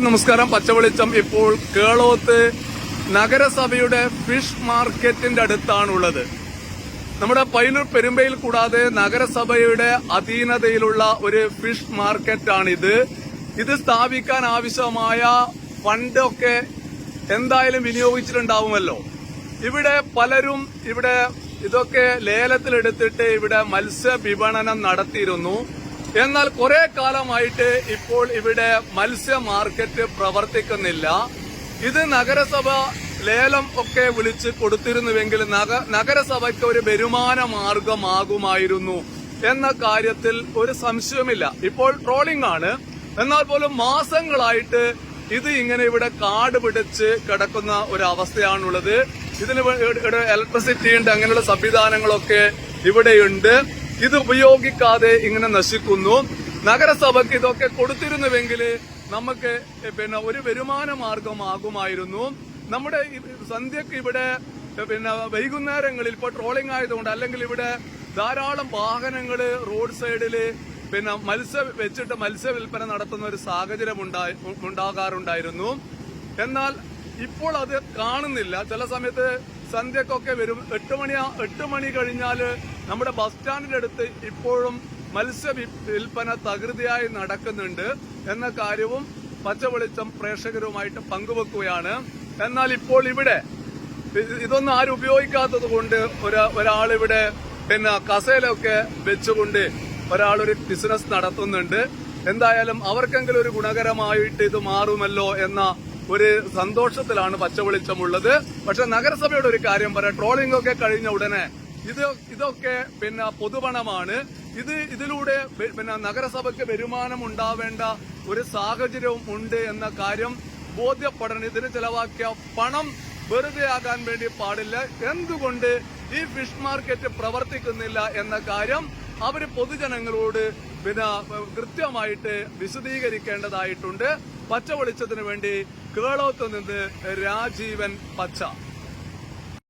നമസ്കാരം. പച്ചവെളിച്ചം ഇപ്പോൾ കേളോത്ത് നഗരസഭയുടെ ഫിഷ് മാർക്കറ്റിന്റെ അടുത്താണുള്ളത്. നമ്മുടെ പൈനൂർ പെരുമ്പയിൽ കൂടാതെ നഗരസഭയുടെ അധീനതയിലുള്ള ഒരു ഫിഷ് മാർക്കറ്റാണിത്. ഇത് സ്ഥാപിക്കാൻ ആവശ്യമായ ഫണ്ടൊക്കെ എന്തായാലും വിനിയോഗിച്ചിട്ടുണ്ടാവുമല്ലോ. ഇവിടെ പലരും ഇവിടെ ഇതൊക്കെ ലേലത്തിലെടുത്തിട്ട് ഇവിടെ മത്സ്യ വിപണനം നടത്തിയിരുന്നു. എന്നാൽ കുറെ കാലമായിട്ട് ഇപ്പോൾ ഇവിടെ മത്സ്യ മാർക്കറ്റ് പ്രവർത്തിക്കുന്നില്ല. ഇത് നഗരസഭ ലേലം ഒക്കെ വിളിച്ച് കൊടുത്തിരുന്നുവെങ്കിൽ നഗ- നഗരസഭയ്ക്ക് ഒരു വരുമാന മാർഗമാകുമായിരുന്നു എന്ന കാര്യത്തിൽ ഒരു സംശയമില്ല ഇപ്പോൾ ട്രോളിംഗ് ആണ്. എന്നാൽ പോലും മാസങ്ങളായിട്ട് ഇത് ഇങ്ങനെ ഇവിടെ കാട് പിടിച്ച് കിടക്കുന്ന ഒരു അവസ്ഥയാണുള്ളത് ഇതിന് ഇലക്ട്രിസിറ്റി ഉണ്ട് അങ്ങനെയുള്ള സംവിധാനങ്ങളൊക്കെ ഇവിടെയുണ്ട്. ഇത് ഉപയോഗിക്കാതെ ഇങ്ങനെ നശിക്കുന്നു. നഗരസഭയ്ക്ക് ഇതൊക്കെ കൊടുത്തിരുന്നുവെങ്കിൽ നമുക്ക് പിന്നെ ഒരു വരുമാന മാർഗമാകുമായിരുന്നു. നമ്മുടെ സന്ധ്യക്ക് ഇവിടെ പിന്നെ വൈകുന്നേരങ്ങളിൽ ഇപ്പോൾ ട്രോളിംഗ് ആയതുകൊണ്ട് അല്ലെങ്കിൽ ഇവിടെ ധാരാളം വാഹനങ്ങൾ റോഡ് സൈഡിൽ പിന്നെ മത്സ്യ വെച്ചിട്ട് മത്സ്യ വിൽപ്പന നടത്തുന്ന ഒരു സാഹചര്യം ഉണ്ടായി ഉണ്ടാകാറുണ്ടായിരുന്നു. എന്നാൽ ഇപ്പോൾ അത് കാണുന്നില്ല. ചില സമയത്ത് സന്ധ്യക്കൊക്കെ വരും. എട്ട് മണി എട്ട് മണി കഴിഞ്ഞാൽ നമ്മുടെ ബസ് സ്റ്റാൻഡിന്റെ അടുത്ത് ഇപ്പോഴും മത്സ്യ വിൽപ്പന തകൃതിയായി നടക്കുന്നുണ്ട് എന്ന കാര്യവും പച്ചവെളിച്ചം പ്രേക്ഷകരുമായിട്ട് പങ്കുവെക്കുകയാണ്. എന്നാൽ ഇപ്പോൾ ഇവിടെ ഇത് ഇതൊന്നും ആരും ഉപയോഗിക്കാത്തത് കൊണ്ട് ഒരാ ഒരാളിവിടെ പിന്നെ കസേലൊക്കെ വെച്ചുകൊണ്ട് ഒരാളൊരു ബിസിനസ് നടത്തുന്നുണ്ട്. എന്തായാലും അവർക്കെങ്കിലും ഒരു ഗുണകരമായിട്ട് ഇത് മാറുമല്ലോ എന്ന ഒരു സന്തോഷത്തിലാണ് പച്ചവെളിച്ചമുള്ളത്. പക്ഷെ നഗരസഭയുടെ ഒരു കാര്യം പറയാം. ട്രോളിംഗ് ഒക്കെ കഴിഞ്ഞ ഉടനെ ഇത് ഇതൊക്കെ പിന്നെ പൊതുപണമാണ്. ഇത് ഇതിലൂടെ പിന്നെ നഗരസഭയ്ക്ക് വരുമാനം ഉണ്ടാവേണ്ട ഒരു സാഹചര്യവും ഉണ്ട് എന്ന കാര്യം ബോധ്യപ്പെടണം. ഇതിന് ചെലവാക്കിയ പണം വെറുതെ ആകാൻ വേണ്ടി പാടില്ല. എന്തുകൊണ്ട് ഈ ഫിഷ് മാർക്കറ്റ് പ്രവർത്തിക്കുന്നില്ല എന്ന കാര്യം അവർ പൊതുജനങ്ങളോട് പിന്നെ കൃത്യമായിട്ട് വിശദീകരിക്കേണ്ടതായിട്ടുണ്ട്. പച്ച വെളിച്ചത്തിന് വേണ്ടി കേളോത്ത് നിന്ന് രാജീവൻ പച്ച.